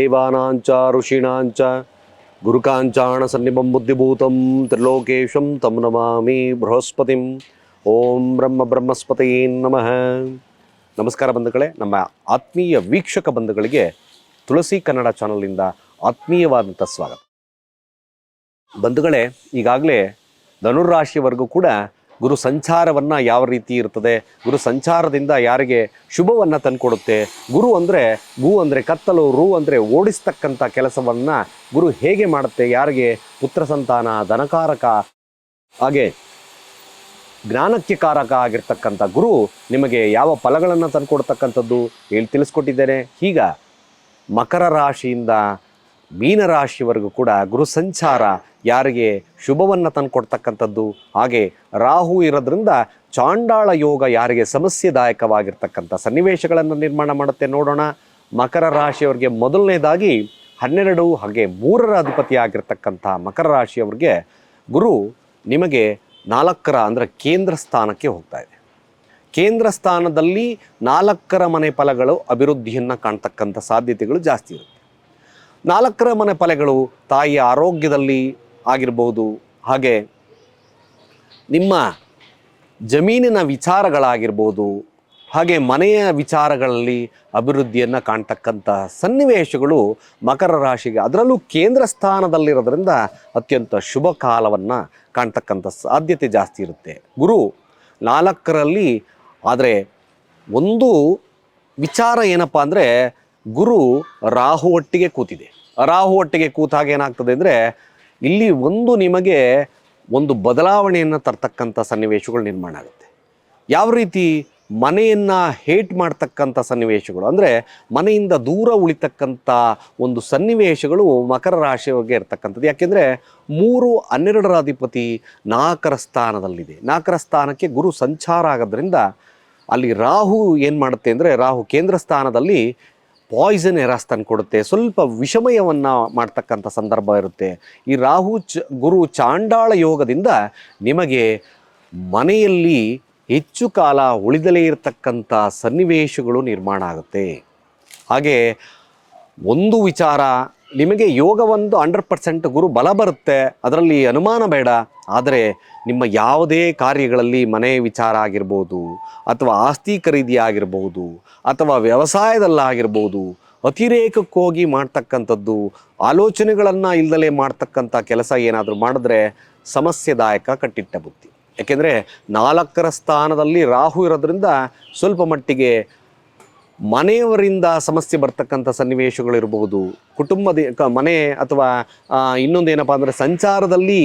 ದೇವಾನಾಂಚ ಋಷೀಣಾಂಚ ಗುರುಕಾಂಚಾಣ ಸನ್ನಿಭಂ ಬುದ್ಧಿಭೂತಂ ತ್ರಿಲೋಕೇಶಂ ತಂ ನಮಾಮಿ ಬೃಹಸ್ಪತಿಂ ಓಂ ಬ್ರಹ್ಮ ಬ್ರಹ್ಮಸ್ಪತೈ ನಮಃ ನಮಸ್ಕಾರ ಬಂಧುಗಳೇ, ನಮ್ಮ ಆತ್ಮೀಯ ವೀಕ್ಷಕ ಬಂಧುಗಳಿಗೆ ತುಳಸಿ ಕನ್ನಡ ಚಾನಲ್ನಿಂದ ಆತ್ಮೀಯವಾದಂಥ ಸ್ವಾಗತ. ಬಂಧುಗಳೇ, ಈಗಾಗಲೇ ಧನುರಾಶಿಯವರೆಗೂ ಕೂಡ ಗುರು ಸಂಚಾರವನ್ನು ಯಾವ ರೀತಿ ಇರ್ತದೆ, ಗುರು ಸಂಚಾರದಿಂದ ಯಾರಿಗೆ ಶುಭವನ್ನು ತಂದುಕೊಡುತ್ತೆ, ಗುರು ಅಂದರೆ ಗು ಅಂದರೆ ಕತ್ತಲು, ರು ಅಂದರೆ ಓಡಿಸ್ತಕ್ಕಂಥ ಕೆಲಸವನ್ನು ಗುರು ಹೇಗೆ ಮಾಡುತ್ತೆ, ಯಾರಿಗೆ ಪುತ್ರ ಸಂತಾನ, ಧನಕಾರಕ, ಹಾಗೆ ಜ್ಞಾನಕ್ಕೆ ಕಾರಕ ಆಗಿರ್ತಕ್ಕಂಥ ಗುರು ನಿಮಗೆ ಯಾವ ಫಲಗಳನ್ನು ತಂದುಕೊಡ್ತಕ್ಕಂಥದ್ದು ಹೇಳಿ ತಿಳಿಸ್ಕೊಟ್ಟಿದ್ದೇನೆ. ಈಗ ಮಕರ ರಾಶಿಯಿಂದ ಮೀನರಾಶಿವರೆಗೂ ಕೂಡ ಗುರು ಸಂಚಾರ ಯಾರಿಗೆ ಶುಭವನ್ನು ತಂದುಕೊಡ್ತಕ್ಕಂಥದ್ದು. ಹಾಗೆ ರಾಹು ಇರೋದ್ರಿಂದ ಚಾಂಡಾಳ ಯೋಗ ಯಾರಿಗೆ ಸಮಸ್ಯೆದಾಯಕವಾಗಿರ್ತಕ್ಕಂಥ ಸನ್ನಿವೇಶಗಳನ್ನು ನಿರ್ಮಾಣ ಮಾಡುತ್ತೆ ನೋಡೋಣ. ಮಕರ ರಾಶಿಯವರಿಗೆ ಮೊದಲನೇದಾಗಿ ಹನ್ನೆರಡು ಹಾಗೆ ಮೂರರ ಅಧಿಪತಿ ಆಗಿರ್ತಕ್ಕಂಥ ಮಕರ ರಾಶಿಯವರಿಗೆ ಗುರು ನಿಮಗೆ ನಾಲ್ಕರ ಅಂದರೆ ಕೇಂದ್ರ ಸ್ಥಾನಕ್ಕೆ ಹೋಗ್ತಾ ಇದೆ. ಕೇಂದ್ರ ಸ್ಥಾನದಲ್ಲಿ ನಾಲ್ಕರ ಮನೆ ಫಲಗಳು ಅಭಿವೃದ್ಧಿಯನ್ನು ಕಾಣ್ತಕ್ಕಂಥ ಸಾಧ್ಯತೆಗಳು ಜಾಸ್ತಿ ಇರುತ್ತೆ. ನಾಲ್ಕರ ಮನೆ ಫಲಗಳು ತಾಯಿಯ ಆರೋಗ್ಯದಲ್ಲಿ ಆಗಿರಬಹುದು ಹಾಗೆ ನಿಮ್ಮ ಜಮೀನಿನ ವಿಚಾರಗಳಾಗಿರ್ಬೋದು, ಹಾಗೆ ಮನೆಯ ವಿಚಾರಗಳಲ್ಲಿ ಅಭಿವೃದ್ಧಿಯನ್ನು ಕಾಣ್ತಕ್ಕಂಥ ಸನ್ನಿವೇಶಗಳು ಮಕರ ರಾಶಿಗೆ ಅದರಲ್ಲೂ ಕೇಂದ್ರ ಸ್ಥಾನದಲ್ಲಿರೋದ್ರಿಂದ ಅತ್ಯಂತ ಶುಭ ಕಾಲವನ್ನು ಕಾಣ್ತಕ್ಕಂಥ ಸಾಧ್ಯತೆ ಜಾಸ್ತಿ ಇರುತ್ತೆ. ಗುರು, ನಾಲ್ಕರಲ್ಲಿ ಆದರೆ ಒಂದು ವಿಚಾರ ಏನಪ್ಪ ಅಂದರೆ ಗುರು ರಾಹು ಒಟ್ಟಿಗೆ ಕೂತಿದೆ. ರಾಹು ಒಟ್ಟಿಗೆ ಕೂತಾಗ ಏನಾಗ್ತದೆ ಅಂದರೆ, ಇಲ್ಲಿ ಒಂದು ನಿಮಗೆ ಒಂದು ಬದಲಾವಣೆಯನ್ನು ತರ್ತಕ್ಕಂಥ ಸನ್ನಿವೇಶಗಳು ನಿರ್ಮಾಣ ಆಗುತ್ತೆ. ಯಾವ ರೀತಿ? ಮನೆಯನ್ನು ಹೇಟ್ ಮಾಡ್ತಕ್ಕಂಥ ಸನ್ನಿವೇಶಗಳು. ಅಂದರೆ ಮನೆಯಿಂದ ದೂರ ಉಳಿತಕ್ಕಂಥ ಒಂದು ಸನ್ನಿವೇಶಗಳು ಮಕರ ರಾಶಿಯವರಿಗೆ ಇರ್ತಕ್ಕಂಥದ್ದು. ಯಾಕೆಂದರೆ ಮೂರು ಹನ್ನೆರಡರ ಅಧಿಪತಿ ನಾಲ್ಕರ ಸ್ಥಾನದಲ್ಲಿದೆ. ನಾಲ್ಕರ ಸ್ಥಾನಕ್ಕೆ ಗುರು ಸಂಚಾರ ಆಗೋದ್ರಿಂದ ಅಲ್ಲಿ ರಾಹು ಏನು ಮಾಡುತ್ತೆ ಅಂದರೆ, ರಾಹು ಕೇಂದ್ರ ಸ್ಥಾನದಲ್ಲಿ ಪಾಯ್ಸನ್ ಎರಾಸ್ತನ್ ಕೊಡುತ್ತೆ. ಸ್ವಲ್ಪ ವಿಷಮಯವನ್ನು ಮಾಡ್ತಕ್ಕಂಥ ಸಂದರ್ಭ ಇರುತ್ತೆ. ಈ ರಾಹು ಚ, ಗುರು ಚಾಂಡಾಳ ಯೋಗದಿಂದ ನಿಮಗೆ ಮನೆಯಲ್ಲಿ ಹೆಚ್ಚು ಕಾಲ ಉಳಿದಲೇ ಇರತಕ್ಕಂಥ ಸನ್ನಿವೇಶಗಳು ನಿರ್ಮಾಣ ಆಗುತ್ತೆ. ಹಾಗೆ ಒಂದು ವಿಚಾರ ನಿಮಗೆ ಯೋಗ ಒಂದು ಹಂಡ್ರೆಡ್ ಪರ್ಸೆಂಟ್ ಗುರು ಬಲ ಬರುತ್ತೆ. ಅದರಲ್ಲಿ ಅನುಮಾನ ಬೇಡ. ಆದರೆ ನಿಮ್ಮ ಯಾವುದೇ ಕಾರ್ಯಗಳಲ್ಲಿ ಮನೆ ವಿಚಾರ ಆಗಿರ್ಬೋದು, ಅಥವಾ ಆಸ್ತಿ ಖರೀದಿ ಆಗಿರ್ಬೋದು, ಅಥವಾ ವ್ಯವಸಾಯದಲ್ಲಾಗಿರ್ಬೋದು ಅತಿರೇಕಕ್ಕೋಗಿ ಮಾಡ್ತಕ್ಕಂಥದ್ದು, ಆಲೋಚನೆಗಳನ್ನು ಇಲ್ದಲೇ ಮಾಡ್ತಕ್ಕಂಥ ಕೆಲಸ ಏನಾದರೂ ಮಾಡಿದ್ರೆ ಸಮಸ್ಯೆದಾಯಕ ಕಟ್ಟಿಟ್ಟ ಬುದ್ಧಿ. ಯಾಕೆಂದರೆ ನಾಲ್ಕರ ಸ್ಥಾನದಲ್ಲಿ ರಾಹು ಇರೋದ್ರಿಂದ ಸ್ವಲ್ಪ ಮಟ್ಟಿಗೆ ಮನೆಯವರಿಂದ ಸಮಸ್ಯೆ ಬರ್ತಕ್ಕಂಥ ಸನ್ನಿವೇಶಗಳಿರಬಹುದು ಕುಟುಂಬದ ಮನೆ ಅಥವಾ ಇನ್ನೊಂದೇನಪ್ಪ ಅಂದರೆ ಸಂಚಾರದಲ್ಲಿ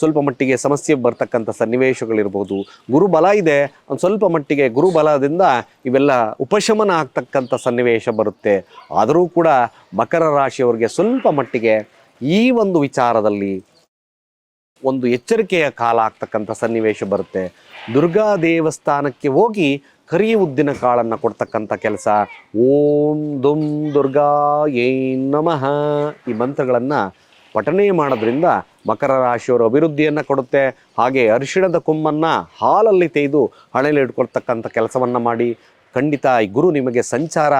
ಸ್ವಲ್ಪ ಮಟ್ಟಿಗೆ ಸಮಸ್ಯೆ ಬರ್ತಕ್ಕಂಥ ಸನ್ನಿವೇಶಗಳಿರ್ಬೋದು. ಗುರುಬಲ ಇದೆ, ಒಂದು ಸ್ವಲ್ಪ ಮಟ್ಟಿಗೆ ಗುರುಬಲದಿಂದ ಇವೆಲ್ಲ ಉಪಶಮನ ಆಗ್ತಕ್ಕಂಥ ಸನ್ನಿವೇಶ ಬರುತ್ತೆ. ಆದರೂ ಕೂಡ ಮಕರ ರಾಶಿಯವರಿಗೆ ಸ್ವಲ್ಪ ಮಟ್ಟಿಗೆ ಈ ಒಂದು ವಿಚಾರದಲ್ಲಿ ಒಂದು ಎಚ್ಚರಿಕೆಯ ಕಾಲ ಆಗ್ತಕ್ಕಂಥ ಸನ್ನಿವೇಶ ಬರುತ್ತೆ. ದುರ್ಗಾ ದೇವಸ್ಥಾನಕ್ಕೆ ಹೋಗಿ ಕರಿ ಉದ್ದಿನ ಕಾಳನ್ನು ಕೊಡ್ತಕ್ಕಂಥ ಕೆಲಸ. ಓಂ ದುಂ ದುರ್ಗಾ ಏ ನಮಃ. ಈ ಮಂತ್ರಗಳನ್ನು ಪಠನೆ ಮಾಡೋದ್ರಿಂದ ಮಕರ ರಾಶಿಯವರು ಅಭಿವೃದ್ಧಿಯನ್ನು ಕೊಡುತ್ತೆ. ಹಾಗೆ ಅರಿಶಿಣದ ಕೊಮ್ಮನ್ನು ಹಾಲಲ್ಲಿ ತೆಗೆದು ಹಣೆಯಲ್ಲಿ ಇಟ್ಕೊಳ್ತಕ್ಕಂಥ ಕೆಲಸವನ್ನು ಮಾಡಿ. ಖಂಡಿತ ಈ ಗುರು ನಿಮಗೆ ಸಂಚಾರ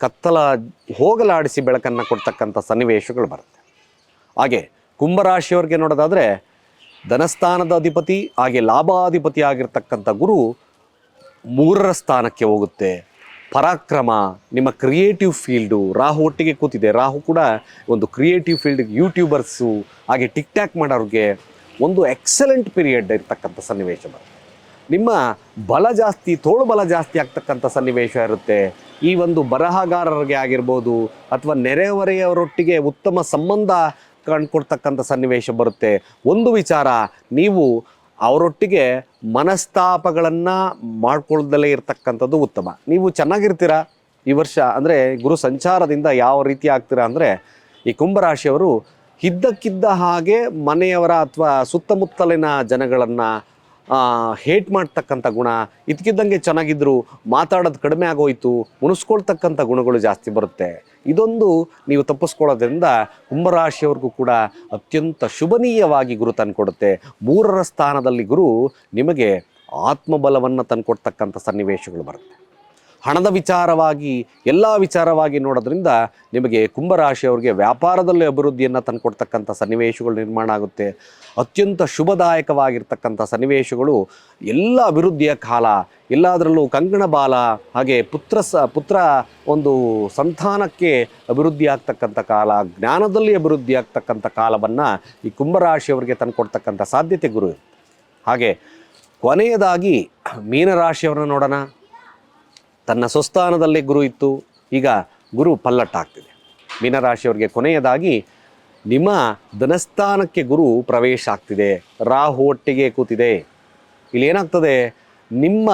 ಕತ್ತಲ ಹೋಗಲಾಡಿಸಿ ಬೆಳಕನ್ನು ಕೊಡ್ತಕ್ಕಂಥ ಸನ್ನಿವೇಶಗಳು ಬರುತ್ತೆ. ಹಾಗೆ ಕುಂಭರಾಶಿಯವ್ರಿಗೆ ನೋಡೋದಾದರೆ ಧನಸ್ಥಾನದ ಅಧಿಪತಿ, ಹಾಗೆ ಲಾಭಾಧಿಪತಿ ಆಗಿರ್ತಕ್ಕಂಥ ಗುರು ಮೂರರ ಸ್ಥಾನಕ್ಕೆ ಹೋಗುತ್ತೆ. ಪರಾಕ್ರಮ, ನಿಮ್ಮ ಕ್ರಿಯೇಟಿವ್ ಫೀಲ್ಡು ರಾಹು ಒಟ್ಟಿಗೆ ಕೂತಿದೆ. ರಾಹು ಕೂಡ ಒಂದು ಕ್ರಿಯೇಟಿವ್ ಫೀಲ್ಡ್ ಯೂಟ್ಯೂಬರ್ಸು ಹಾಗೆ ಟಿಕ್ ಟ್ಯಾಕ್ ಮಾಡೋರಿಗೆ ಒಂದು ಎಕ್ಸಲೆಂಟ್ ಪೀರಿಯಡ್ ಇರ್ತಕ್ಕಂಥ ಸನ್ನಿವೇಶ ಬರುತ್ತೆ. ನಿಮ್ಮ ಬಲ ಜಾಸ್ತಿ, ತೋಳು ಬಲ ಜಾಸ್ತಿ ಆಗ್ತಕ್ಕಂಥ ಸನ್ನಿವೇಶ ಇರುತ್ತೆ. ಈ ಒಂದು ಬರಹಗಾರರಿಗೆ ಆಗಿರ್ಬೋದು ಅಥವಾ ನೆರೆಹೊರೆಯವರೊಟ್ಟಿಗೆ ಉತ್ತಮ ಸಂಬಂಧ ಕಂಡುಕೊಡ್ತಕ್ಕಂಥ ಸನ್ನಿವೇಶ ಬರುತ್ತೆ. ಒಂದು ವಿಚಾರ, ನೀವು ಅವರೊಟ್ಟಿಗೆ ಮನಸ್ತಾಪಗಳನ್ನು ಮಾಡ್ಕೊಳ್ದಲೇ ಇರತಕ್ಕಂಥದ್ದು ಉತ್ತಮ. ನೀವು ಚೆನ್ನಾಗಿರ್ತೀರಾ ಈ ವರ್ಷ? ಅಂದರೆ ಗುರು ಸಂಚಾರದಿಂದ ಯಾವ ರೀತಿ ಆಗ್ತೀರಾ ಅಂದರೆ ಈ ಕುಂಭರಾಶಿಯವರು ಇದ್ದಕ್ಕಿದ್ದ ಹಾಗೆ ಮನೆಯವರ ಅಥವಾ ಸುತ್ತಮುತ್ತಲಿನ ಜನಗಳನ್ನು ಹೇಟ್ ಮಾಡ್ತಕ್ಕಂಥ ಗುಣ ಇದಕ್ಕಿದ್ದಂಗೆ ಚೆನ್ನಾಗಿದ್ರು, ಮಾತಾಡೋದು ಕಡಿಮೆ ಆಗೋಯ್ತು, ಉಣಿಸ್ಕೊಳ್ತಕ್ಕಂಥ ಗುಣಗಳು ಜಾಸ್ತಿ ಬರುತ್ತೆ. ಇದೊಂದು ನೀವು ತಪ್ಪಿಸ್ಕೊಳ್ಳೋದ್ರಿಂದ ಕುಂಭರಾಶಿಯವ್ರಿಗೂ ಕೂಡ ಅತ್ಯಂತ ಶುಭನೀಯವಾಗಿ ಗುರು ತಂದುಕೊಡುತ್ತೆ. ಮೂರರ ಸ್ಥಾನದಲ್ಲಿ ಗುರು ನಿಮಗೆ ಆತ್ಮಬಲವನ್ನು ತಂದುಕೊಡ್ತಕ್ಕಂಥ ಸನ್ನಿವೇಶಗಳು ಬರುತ್ತೆ. ಹಣದ ವಿಚಾರವಾಗಿ, ಎಲ್ಲ ವಿಚಾರವಾಗಿ ನೋಡೋದ್ರಿಂದ ನಿಮಗೆ ಕುಂಭರಾಶಿಯವರಿಗೆ ವ್ಯಾಪಾರದಲ್ಲಿ ಅಭಿವೃದ್ಧಿಯನ್ನು ತಂದುಕೊಡ್ತಕ್ಕಂಥ ಸನ್ನಿವೇಶಗಳು ನಿರ್ಮಾಣ ಆಗುತ್ತೆ ಅತ್ಯಂತ ಶುಭದಾಯಕವಾಗಿರ್ತಕ್ಕಂಥ ಸನ್ನಿವೇಶಗಳು ಎಲ್ಲ ಅಭಿವೃದ್ಧಿಯ ಕಾಲ, ಎಲ್ಲದರಲ್ಲೂ ಕಂಗಣ ಬಾಲ, ಹಾಗೆ ಪುತ್ರ ಸ, ಪುತ್ರ ಒಂದು ಸಂತಾನಕ್ಕೆ ಅಭಿವೃದ್ಧಿ ಆಗ್ತಕ್ಕಂಥ ಕಾಲ, ಜ್ಞಾನದಲ್ಲಿ ಅಭಿವೃದ್ಧಿ ಆಗ್ತಕ್ಕಂಥ ಕಾಲವನ್ನು ಈ ಕುಂಭರಾಶಿಯವರಿಗೆ ತಂದುಕೊಡ್ತಕ್ಕಂಥ ಸಾಧ್ಯತೆ ಗುರು. ಹಾಗೆ ಕೊನೆಯದಾಗಿ ಮೀನರಾಶಿಯವರನ್ನ ನೋಡೋಣ ತನ್ನ ಸ್ವಸ್ಥಾನದಲ್ಲೇ ಗುರು ಇತ್ತು. ಈಗ ಗುರು ಪಲ್ಲಟ್ಟಾಗ್ತಿದೆ ಮೀನರಾಶಿಯವರಿಗೆ ಕೊನೆಯದಾಗಿ ನಿಮ್ಮ ಧನಸ್ಥಾನಕ್ಕೆ ಗುರು ಪ್ರವೇಶ ಆಗ್ತಿದೆ. ರಾಹು ಒಟ್ಟಿಗೆ ಕೂತಿದೆ. ಇಲ್ಲಿ ಏನಾಗ್ತದೆ? ನಿಮ್ಮ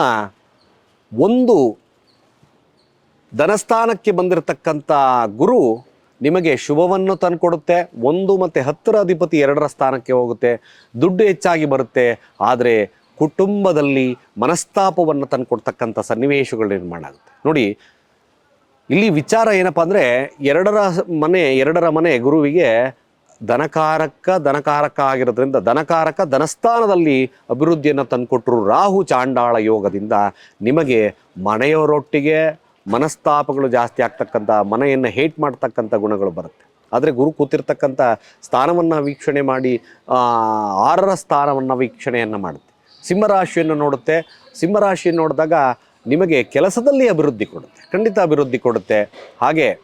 ಒಂದು ಧನಸ್ಥಾನಕ್ಕೆ ಬಂದಿರತಕ್ಕಂಥ ಗುರು ನಿಮಗೆ ಶುಭವನ್ನು ತಂದುಕೊಡುತ್ತೆ. ಒಂದು ಮತ್ತು ಹತ್ತರ ಅಧಿಪತಿ ಎರಡರ ಸ್ಥಾನಕ್ಕೆ ಹೋಗುತ್ತೆ. ದುಡ್ಡು ಹೆಚ್ಚಾಗಿ ಬರುತ್ತೆ. ಆದರೆ ಕುಟುಂಬದಲ್ಲಿ ಮನಸ್ತಾಪವನ್ನು ತಂದುಕೊಡ್ತಕ್ಕಂಥ ಸನ್ನಿವೇಶಗಳು ನಿರ್ಮಾಣ ಆಗುತ್ತೆ. ನೋಡಿ, ಇಲ್ಲಿ ವಿಚಾರ ಏನಪ್ಪ ಅಂದರೆ, ಎರಡರ ಮನೆ ಎರಡರ ಮನೆ ಗುರುವಿಗೆ ಧನಕಾರಕ ಧನಕಾರಕ ಆಗಿರೋದ್ರಿಂದ ಧನಕಾರಕ ಧನಸ್ಥಾನದಲ್ಲಿ ಅಭಿವೃದ್ಧಿಯನ್ನು ತಂದುಕೊಟ್ಟರು ರಾಹು ಚಾಂಡಾಳ ಯೋಗದಿಂದ ನಿಮಗೆ ಮನೆಯವರೊಟ್ಟಿಗೆ ಮನಸ್ತಾಪಗಳು ಜಾಸ್ತಿ ಆಗ್ತಕ್ಕಂಥ, ಮನೆಯನ್ನು ಹೇಟ್ ಮಾಡ್ತಕ್ಕಂಥ ಗುಣಗಳು ಬರುತ್ತೆ. ಆದರೆ ಗುರು ಕೂತಿರ್ತಕ್ಕಂಥ ಸ್ಥಾನವನ್ನು ವೀಕ್ಷಣೆ ಮಾಡಿ ಆರರ ಸ್ಥಾನವನ್ನು ವೀಕ್ಷಣೆಯನ್ನು ಮಾಡುತ್ತೆ ಸಿಂಹರಾಶಿಯನ್ನು ನೋಡುತ್ತೆ. ಸಿಂಹರಾಶಿಯನ್ನು ನೋಡಿದಾಗ ನಿಮಗೆ ಕೆಲಸದಲ್ಲಿ ಅಭಿವೃದ್ಧಿ ಕೊಡುತ್ತೆ. ಖಂಡಿತ ಅಭಿವೃದ್ಧಿ ಕೊಡುತ್ತೆ. ಹಾಗೆ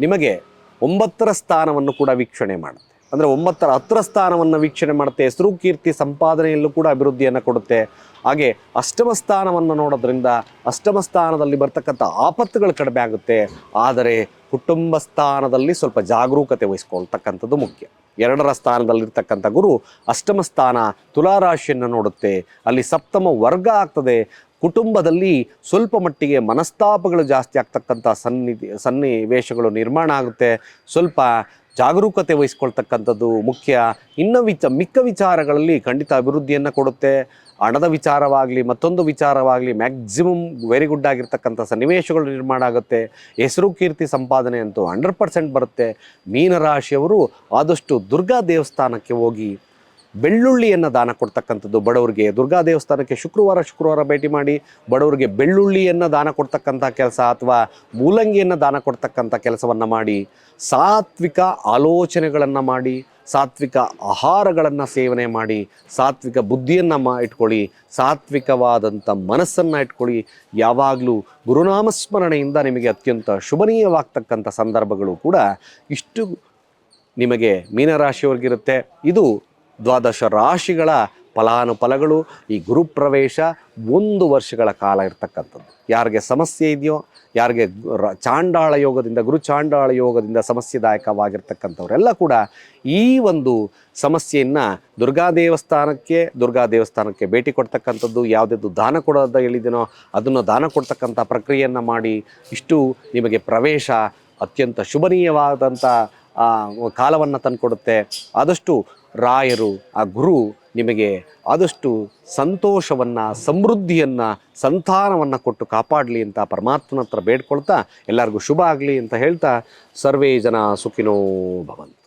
ನಿಮಗೆ ಒಂಬತ್ತರ ಸ್ಥಾನವನ್ನು ಕೂಡ ವೀಕ್ಷಣೆ ಮಾಡುತ್ತೆ. ಅಂದರೆ ಒಂಬತ್ತರ, ಹತ್ತರ ಸ್ಥಾನವನ್ನು ವೀಕ್ಷಣೆ ಮಾಡುತ್ತೆ. ಹೆಸರು, ಕೀರ್ತಿ, ಸಂಪಾದನೆಯಲ್ಲೂ ಕೂಡ ಅಭಿವೃದ್ಧಿಯನ್ನು ಕೊಡುತ್ತೆ. ಹಾಗೆ ಅಷ್ಟಮ ಸ್ಥಾನವನ್ನು ನೋಡೋದ್ರಿಂದ ಅಷ್ಟಮ ಸ್ಥಾನದಲ್ಲಿ ಬರ್ತಕ್ಕಂಥ ಆಪತ್ತುಗಳು ಕಡಿಮೆ ಆಗುತ್ತೆ. ಆದರೆ ಕುಟುಂಬ ಸ್ಥಾನದಲ್ಲಿ ಸ್ವಲ್ಪ ಜಾಗರೂಕತೆ ವಹಿಸ್ಕೊಳ್ತಕ್ಕಂಥದ್ದು ಮುಖ್ಯ. ಎರಡರ ಸ್ಥಾನದಲ್ಲಿರ್ತಕ್ಕಂಥ ಗುರು ಅಷ್ಟಮ ಸ್ಥಾನ ತುಲಾರಾಶಿಯನ್ನು ನೋಡುತ್ತೆ. ಅಲ್ಲಿ ಸಪ್ತಮ ವರ್ಗ ಆಗ್ತದೆ. ಕುಟುಂಬದಲ್ಲಿ ಸ್ವಲ್ಪ ಮಟ್ಟಿಗೆ ಮನಸ್ತಾಪಗಳು ಜಾಸ್ತಿ ಆಗ್ತಕ್ಕಂಥ ಸನ್ನಿಧಿ, ಸನ್ನಿವೇಶಗಳು ನಿರ್ಮಾಣ ಆಗುತ್ತೆ. ಸ್ವಲ್ಪ ಜಾಗರೂಕತೆ ವಹಿಸ್ಕೊಳ್ತಕ್ಕಂಥದ್ದು ಮುಖ್ಯ. ಇನ್ನು ವಿಚ, ಮಿಕ್ಕ ವಿಚಾರಗಳಲ್ಲಿ ಖಂಡಿತ ಅಭಿವೃದ್ಧಿಯನ್ನು ಕೊಡುತ್ತೆ. ಹಣದ ವಿಚಾರವಾಗಲಿ, ಮತ್ತೊಂದು ವಿಚಾರವಾಗಲಿ ಮ್ಯಾಕ್ಸಿಮಮ್ ವೆರಿ ಗುಡ್ ಆಗಿರ್ತಕ್ಕಂಥ ಸನ್ನಿವೇಶಗಳು ನಿರ್ಮಾಣ ಆಗುತ್ತೆ. ಹೆಸರು ಕೀರ್ತಿ ಸಂಪಾದನೆ ಅಂತೂ ಹಂಡ್ರೆಡ್ ಪರ್ಸೆಂಟ್ ಬರುತ್ತೆ. ಮೀನರಾಶಿಯವರು ಆದಷ್ಟು ದುರ್ಗಾ ದೇವಸ್ಥಾನಕ್ಕೆ ಹೋಗಿ ಬೆಳ್ಳುಳ್ಳಿಯನ್ನು ದಾನ ಕೊಡ್ತಕ್ಕಂಥದ್ದು ಬಡವರಿಗೆ. ದುರ್ಗಾ ದೇವಸ್ಥಾನಕ್ಕೆ ಶುಕ್ರವಾರ ಶುಕ್ರವಾರ ಭೇಟಿ ಮಾಡಿ ಬಡವರಿಗೆ ಬೆಳ್ಳುಳ್ಳಿಯನ್ನು ದಾನ ಕೊಡ್ತಕ್ಕಂಥ ಕೆಲಸ ಅಥವಾ ಮೂಲಂಗಿಯನ್ನು ದಾನ ಕೊಡ್ತಕ್ಕಂಥ ಕೆಲಸವನ್ನು ಮಾಡಿ, ಸಾತ್ವಿಕ ಆಲೋಚನೆಗಳನ್ನು ಮಾಡಿ, ಸಾತ್ವಿಕ ಆಹಾರಗಳನ್ನು ಸೇವನೆ ಮಾಡಿ, ಸಾತ್ವಿಕ ಬುದ್ಧಿಯನ್ನು ಮಾ ಇಟ್ಕೊಳ್ಳಿ, ಸಾತ್ವಿಕವಾದಂಥ ಮನಸ್ಸನ್ನು ಇಟ್ಕೊಳ್ಳಿ. ಯಾವಾಗಲೂ ಗುರುನಾಮಸ್ಮರಣೆಯಿಂದ ನಿಮಗೆ ಅತ್ಯಂತ ಶುಭನೀಯವಾಗ್ತಕ್ಕಂಥ ಸಂದರ್ಭಗಳು ಕೂಡ ಇಷ್ಟು ನಿಮಗೆ ಮೀನರಾಶಿಯವ್ರಿಗಿರುತ್ತೆ. ಇದು ದ್ವಾದಶ ರಾಶಿಗಳ ಫಲಾನುಫಲಗಳು ಈ ಗುರುಪ್ರವೇಶ ಒಂದು ವರ್ಷಗಳ ಕಾಲ ಇರ್ತಕ್ಕಂಥದ್ದು. ಯಾರಿಗೆ ಸಮಸ್ಯೆ ಇದೆಯೋ, ಯಾರಿಗೆ ಚಾಂಡಾಳ ಯೋಗದಿಂದ, ಗುರು ಚಾಂಡಾಳ ಯೋಗದಿಂದ ಸಮಸ್ಯೆದಾಯಕವಾಗಿರ್ತಕ್ಕಂಥವರೆಲ್ಲ ಕೂಡ ಈ ಒಂದು ಸಮಸ್ಯೆಯನ್ನು ದುರ್ಗಾ ದೇವಸ್ಥಾನಕ್ಕೆ ದುರ್ಗಾ ದೇವಸ್ಥಾನಕ್ಕೆ ಭೇಟಿ ಕೊಡ್ತಕ್ಕಂಥದ್ದು ಯಾವುದಾದ್ರು ದಾನ ಕೊಡೋದ ಹೇಳಿದೇನೋ ಅದನ್ನು ದಾನ ಕೊಡ್ತಕ್ಕಂಥ ಪ್ರಕ್ರಿಯೆಯನ್ನು ಮಾಡಿ ಇಷ್ಟು ನಿಮಗೆ ಪ್ರವೇಶ ಅತ್ಯಂತ ಶುಭನೀಯವಾದಂಥ ಕಾಲವನ್ನು ತಂದುಕೊಡುತ್ತೆ. ಆದಷ್ಟು ರಾಯರು, ಆ ಗುರು ನಿಮಗೆ ಆದಷ್ಟು ಸಂತೋಷವನ್ನು, ಸಮೃದ್ಧಿಯನ್ನು, ಸಂತಾನವನ್ನು ಕೊಟ್ಟು ಕಾಪಾಡಲಿ ಅಂತ ಪರಮಾತ್ಮನ ಹತ್ರ ಬೇಡ್ಕೊಳ್ತಾ ಎಲ್ಲರಿಗೂ ಶುಭ ಆಗಲಿ ಅಂತ ಹೇಳ್ತಾ ಸರ್ವೇ ಜನ ಸುಖಿನೋ ಭವಂತು.